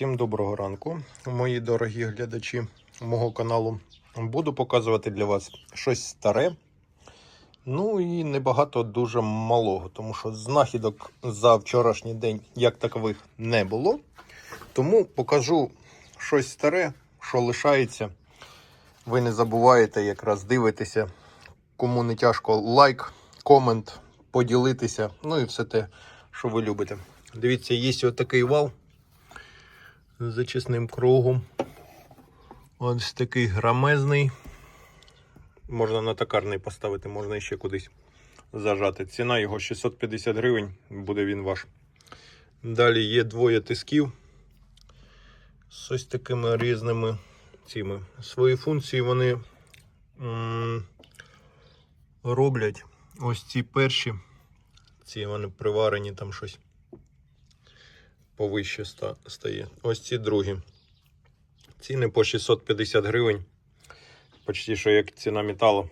Всім доброго ранку, мої дорогі глядачі мого каналу. Буду показувати для вас щось старе. Ну і небагато дуже малого, тому що знахідок за вчорашній день як такових не було. Тому покажу щось старе, що лишається. Ви не забуваєте якраз дивитеся. Кому не тяжко лайк, комент, поділитися. Ну і все те, що ви любите. Дивіться, є отакий вал зачисним кругом. Ось такий грамезний. Можна на токарний поставити, можна ще кудись зажати. Ціна його 650 гривень, буде він ваш. Далі є двоє тисків з ось такими різними цими. Свої функції вони роблять. Ось ці перші. Ці вони приварені там щось повище ста- стає. Ось ці другі. Ціни по 650 гривень. Почти що як ціна металу.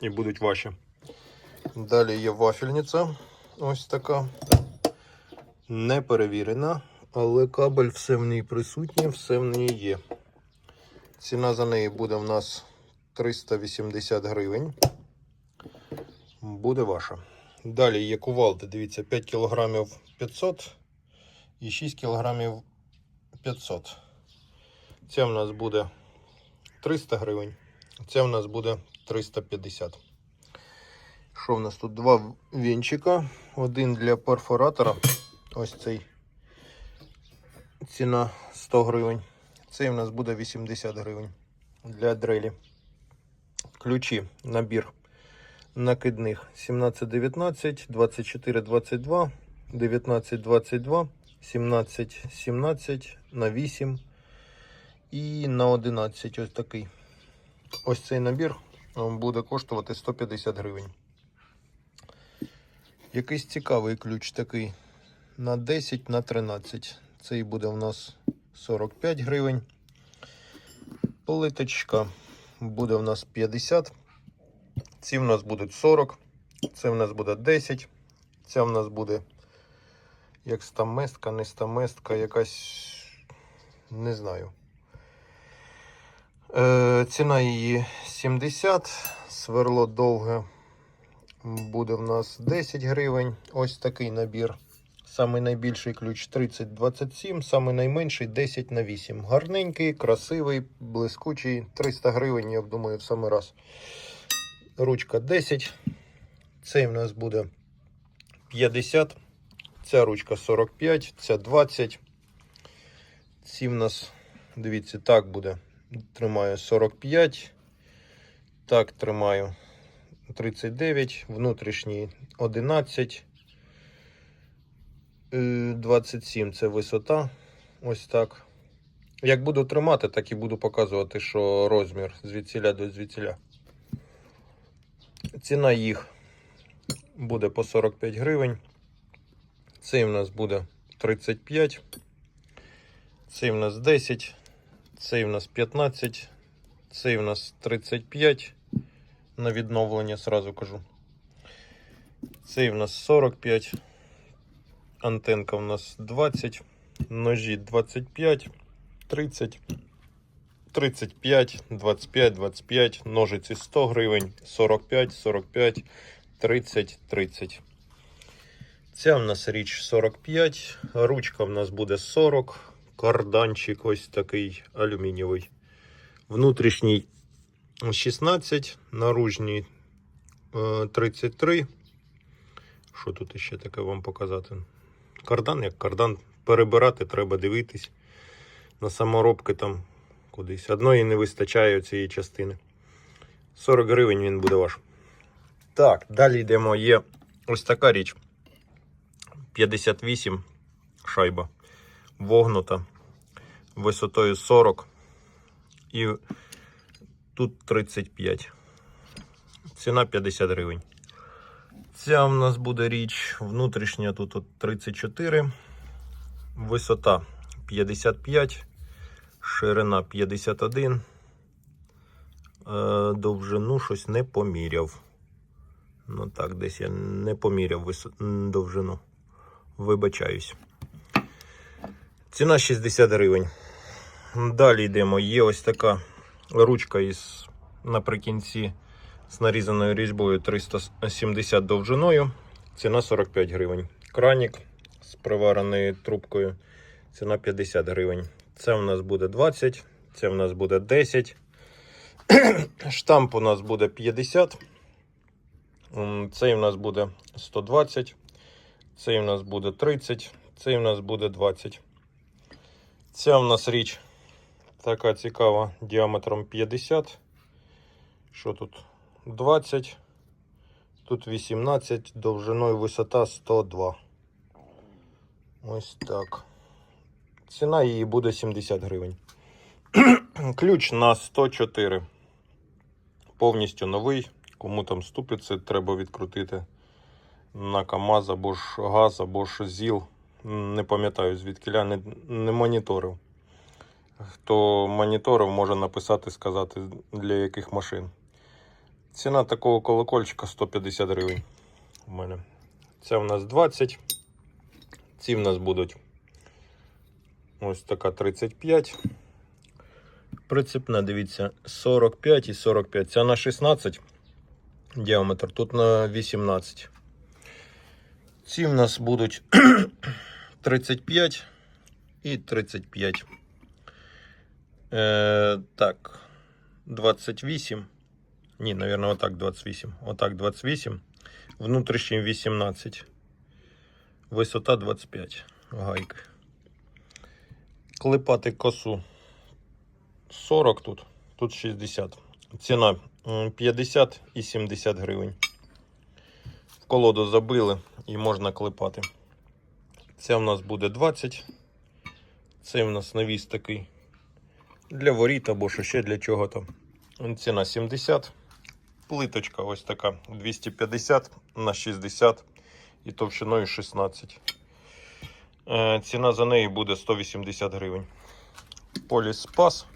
І будуть ваші. Далі є вафельниця. Ось така. Не перевірена, але кабель все в ній присутнє, все в ній є. Ціна за неї буде в нас 380 гривень. Буде ваша. Далі є кувалда, дивіться, 5 кг 500 і 6 кг 500. Це в нас буде 300 гривень. Це в нас буде 350. Що в нас тут? Два вінчика. Один для перфоратора. Ось цей. Ціна 100 гривень. Цей в нас буде 80 гривень для дрелі. Ключі, набір накидних 1719, 2422, 1922, 1717 на 8 і на 11 ось такий. Ось цей набір буде коштувати 150 гривень. Якийсь цікавий ключ такий на 10 на 13. Цей буде у нас 45 гривень. Плиточка буде у нас 50. Ці в нас будуть 40. Це в нас буде 10. Ця в нас буде як стаместка, не стаместка, якась не знаю. Е, ціна її 70, сверло довге буде в нас 10 гривень. Ось такий набір. Самий найбільший ключ 30-27, самий найменший 10 на 8. Гарненький, красивий, блискучий. 300 гривень, я думаю, в самий раз. Ручка 10. Цей в нас буде 50. Ця ручка 45, ця 20. Ці в нас, дивіться, так буде. Тримаю 45. Так, тримаю 39, внутрішній 11. Е, 27 це висота. Ось так. Як буду тримати, так і буду показувати, що розмір звідсіля до звідсіля. Ціна їх буде по 45 гривень. Цей в нас буде 35. Цей в нас 10. Цей в нас 15. Цей в нас 35. На відновлення сразу кажу. Цей в нас 45. Антенка в нас 20. Ножі 25, 30, 35, 25, 25. Ножиці 100 гривень, 45, 45, 30, 30. Ця в нас річ 45, ручка в нас буде 40, карданчик ось такий алюмінієвий. Внутрішній 16, наружній е, 33. Що тут ще таке вам показати? Кардан як кардан. Перебирати треба дивитись. На саморобки там кудись. Одної не вистачає цієї частини. 40 гривень він буде ваш. Так, далі йдемо. Є ось така річ. 58 шайба. Вогнута. Висотою 40. І тут 35. Ціна 50 гривень. Ця в нас буде річ внутрішня тут от 34. Висота 55, ширина 51. Е, довжину щось не поміряв. Ну так, десь я не поміряв довжину. Вибачаюсь. Ціна 60 гривень. Далі йдемо. Є ось така ручка із наприкінці з нарізаною різьбою 370 довжиною. Ціна 45 гривень. Кранік з привареною трубкою. Ціна 50 гривень. Це у нас буде 20, це у нас буде 10. Штамп у нас буде 50. Цей у нас буде 120. Цей у нас буде 30. Цей у нас буде 20. Ця у нас річ така цікава діаметром 50. Що тут? 20. Тут 18, довжиною висота 102. Ось так. Ціна її буде 70 гривень. Ключ на 104. Повністю новий. Кому там ступиці треба відкрутити на КАМАЗ або ж газ, або ж ЗІЛ. Не пам'ятаю звідки не, не моніторив. Хто моніторив, може написати, сказати для яких машин. Ціна такого колокольчика 150 гривень. У мене. Це в нас 20. Ці в нас будуть ось така 35. Прицепна, дивіться, 45 і 45. Ця на 16 діаметр, тут на 18. Ці в нас будуть 35 і 35. Е, так, 28. Ні, мабуть, отак 28. Отак 28. Внутрішній 18. Висота 25. Гайки. Клепати косу 40 тут, тут 60. Ціна 50 і 70 гривень. Колоду забили і можна клепати. Це в нас буде 20. Це в нас навіс такий для воріт або що ще для чого там. Ціна 70. Плиточка ось така 250 на 60 і товщиною 16. Е, Ціна за неї буде 180 гривень. Поліспас.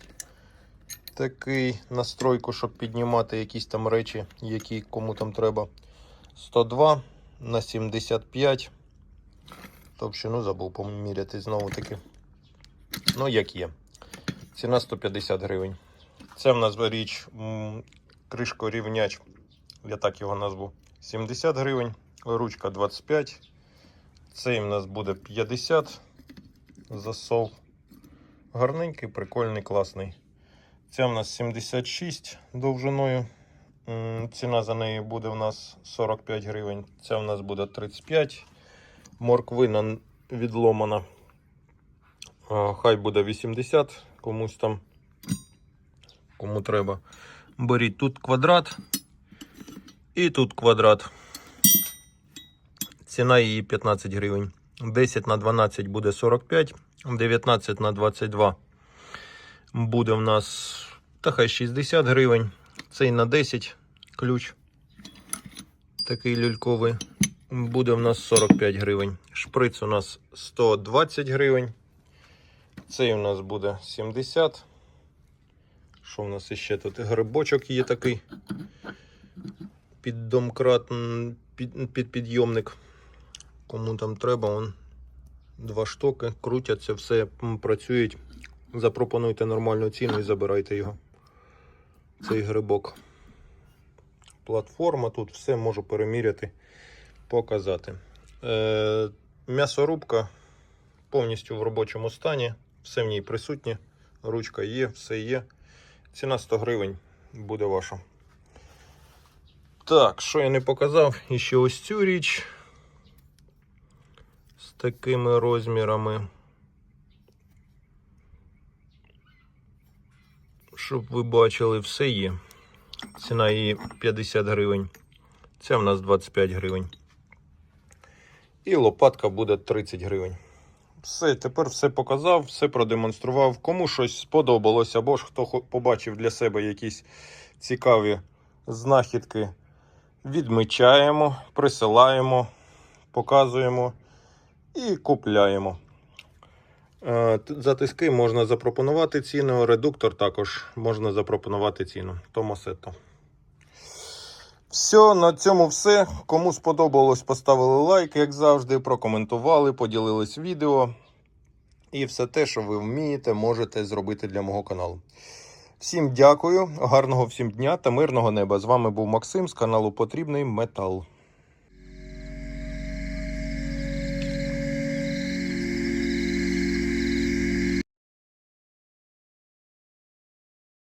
Такий настройку, щоб піднімати якісь там речі, які кому там треба. 102 на 75. Товщину забув поміряти знову таки. Ну, як є. Ціна 150 гривень. Це в нас річ кришко-рівняч. Я так його назву. 70 гривень. Ручка 25. Цей в нас буде 50. Засов. Гарненький, прикольний, класний. Ця в нас 76 довжиною. Ціна за неї буде в нас 45 гривень. Ця в нас буде 35. Морквина відломана. Хай буде 80 комусь там. Кому треба. Беріть тут квадрат. І тут квадрат. Ціна її 15 гривень. 10 на 12 буде 45, 19 на 22 буде в нас та хай 60 гривень. Цей на 10 ключ. Такий люльковий. Буде в нас 45 гривень. Шприц у нас 120 гривень. Цей у нас буде 70. Що в нас іще тут? Грибочок є такий. Під домкрат, під, під підйомник. Кому там треба, он два штуки, крутяться, все працюють. Запропонуйте нормальну ціну і забирайте його. Цей грибок. Платформа, тут все можу переміряти, показати. Е, м'ясорубка повністю в робочому стані, все в ній присутнє. Ручка є, все є. Ціна 100 гривень буде ваша. Так, що я не показав? І ще ось цю річ з такими розмірами. Щоб ви бачили, все є. Ціна її 50 гривень. Це в нас 25 гривень. І лопатка буде 30 гривень. Все, тепер все показав, все продемонстрував. Кому щось сподобалось, або ж хто побачив для себе якісь цікаві знахідки, відмічаємо, присилаємо, показуємо і купляємо. Е, За тиски можна запропонувати ціну, редуктор також можна запропонувати ціну. Томасетто. Все, на цьому все. Кому сподобалось, поставили лайк, як завжди, прокоментували, поділились відео. і все те, що ви вмієте, можете зробити для мого каналу. Всім дякую, гарного всім дня та мирного неба. З вами був Максим з каналу Потрібний Метал.